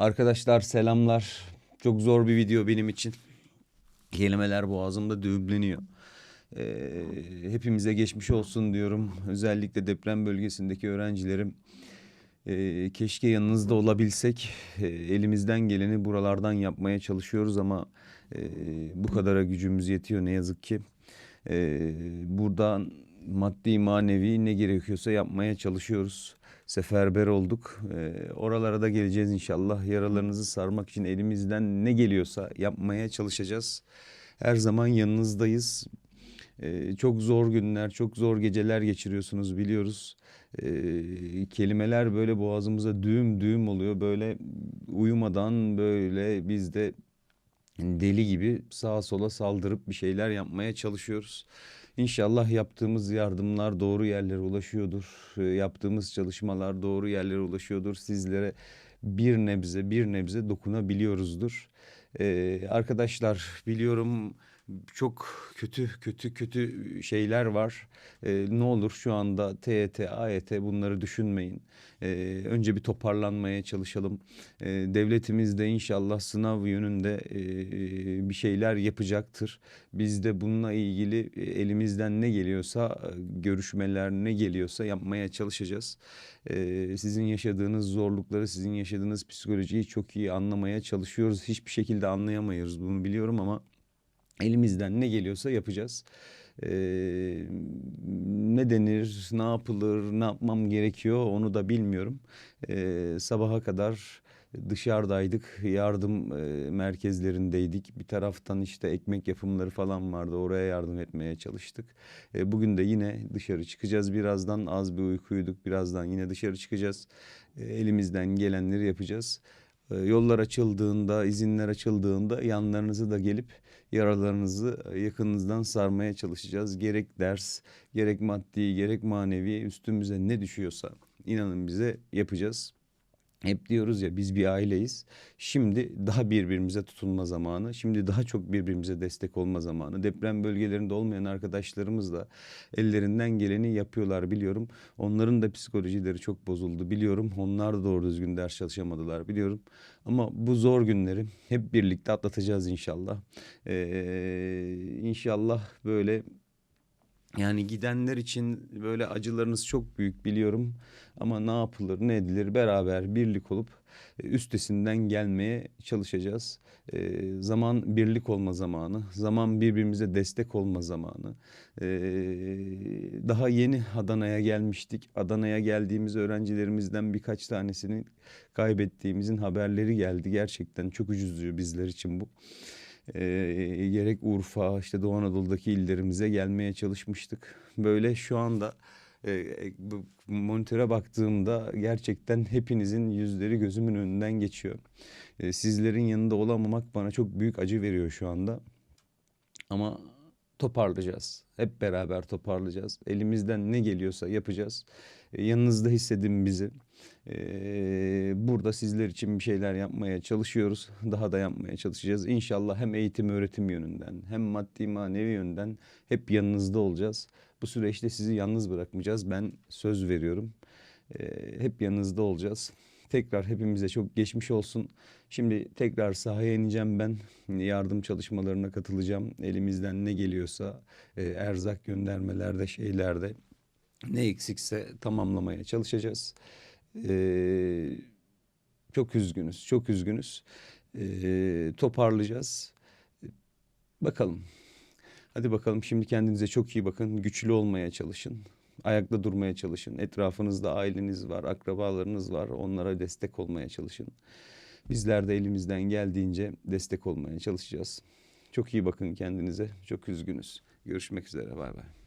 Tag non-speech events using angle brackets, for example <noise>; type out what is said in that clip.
Arkadaşlar selamlar. Çok zor bir video benim için. Kelimeler boğazımda düğümleniyor. Ee, hepimize geçmiş olsun diyorum. Özellikle deprem bölgesindeki öğrencilerim. Ee, keşke yanınızda olabilsek. Ee, elimizden geleni buralardan yapmaya çalışıyoruz ama e, bu kadara gücümüz yetiyor ne yazık ki. Ee, buradan maddi manevi ne gerekiyorsa yapmaya çalışıyoruz. Seferber olduk. Ee, oralara da geleceğiz inşallah. Yaralarınızı sarmak için elimizden ne geliyorsa yapmaya çalışacağız. Her zaman yanınızdayız. Ee, çok zor günler, çok zor geceler geçiriyorsunuz biliyoruz. Ee, kelimeler böyle boğazımıza düğüm düğüm oluyor. Böyle uyumadan böyle biz de deli gibi sağa sola saldırıp bir şeyler yapmaya çalışıyoruz. İnşallah yaptığımız yardımlar doğru yerlere ulaşıyordur. Ee, Yaptığımız çalışmalar doğru yerlere ulaşıyordur. Sizlere bir nebze bir nebze dokunabiliyoruzdur. Ee, arkadaşlar biliyorum çok kötü kötü kötü şeyler var. Ee, ne olur şu anda TYT, AYT bunları düşünmeyin. Ee, önce bir toparlanmaya çalışalım. Ee, devletimiz de inşallah sınav yönünde e, bir şeyler yapacaktır. Biz de bununla ilgili e, elimizden ne geliyorsa e, görüşmeler ne geliyorsa yapmaya çalışacağız. Ee, sizin yaşadığınız zorlukları, sizin yaşadığınız psikolojiyi çok iyi anlamaya çalışıyoruz. Hiçbir şekilde anlayamayız bunu biliyorum ama elimizden ne geliyorsa yapacağız. Ee, ne denir, ne yapılır, ne yapmam gerekiyor onu da bilmiyorum. Ee, sabaha kadar dışarıdaydık, yardım e, merkezlerindeydik. Bir taraftan işte ekmek yapımları falan vardı, oraya yardım etmeye çalıştık. E, bugün de yine dışarı çıkacağız birazdan. Az bir uykuyorduk, birazdan yine dışarı çıkacağız. E, elimizden gelenleri yapacağız. E, Yollar açıldığında, izinler açıldığında yanlarınızı da gelip yaralarınızı e, yakınınızdan sarmaya çalışacağız. Gerek ders, gerek maddi, gerek manevi üstümüze ne düşüyorsa inanın bize yapacağız. Hep diyoruz ya biz bir aileyiz. Şimdi daha birbirimize tutunma zamanı. Şimdi daha çok birbirimize destek olma zamanı. Deprem bölgelerinde olmayan arkadaşlarımız da ellerinden geleni yapıyorlar biliyorum. Onların da psikolojileri çok bozuldu biliyorum. Onlar da doğru düzgün ders çalışamadılar biliyorum. Ama bu zor günleri hep birlikte atlatacağız inşallah. Ee, inşallah böyle yani gidenler için böyle acılarınız çok büyük biliyorum ama ne yapılır ne edilir beraber birlik olup e, üstesinden gelmeye çalışacağız. E, zaman birlik olma zamanı, zaman birbirimize destek olma zamanı. E, daha yeni Adana'ya gelmiştik. Adana'ya geldiğimiz öğrencilerimizden birkaç tanesini kaybettiğimizin haberleri geldi. Gerçekten çok üzücü bizler için bu e, gerek Urfa işte Doğu Anadolu'daki illerimize gelmeye çalışmıştık. Böyle şu anda e, bu monitöre baktığımda gerçekten hepinizin yüzleri gözümün önünden geçiyor. E, sizlerin yanında olamamak bana çok büyük acı veriyor şu anda. Ama toparlayacağız. Hep beraber toparlayacağız. Elimizden ne geliyorsa yapacağız. E, yanınızda hissedin bizi. E, burada sizler için bir şeyler yapmaya çalışıyoruz. <laughs> Daha da yapmaya çalışacağız. İnşallah hem eğitim öğretim yönünden hem maddi manevi yönden hep yanınızda olacağız. Bu süreçte sizi yalnız bırakmayacağız. Ben söz veriyorum. E, hep yanınızda olacağız. Tekrar hepimize çok geçmiş olsun. Şimdi tekrar sahaya ineceğim ben. Yardım çalışmalarına katılacağım. Elimizden ne geliyorsa e, erzak göndermelerde şeylerde ne eksikse tamamlamaya çalışacağız. E, çok üzgünüz, çok üzgünüz. E, toparlayacağız. Bakalım. Hadi bakalım şimdi kendinize çok iyi bakın. Güçlü olmaya çalışın. Ayakta durmaya çalışın. Etrafınızda aileniz var, akrabalarınız var. Onlara destek olmaya çalışın. Bizler de elimizden geldiğince destek olmaya çalışacağız. Çok iyi bakın kendinize. Çok üzgünüz. Görüşmek üzere. Bay bay.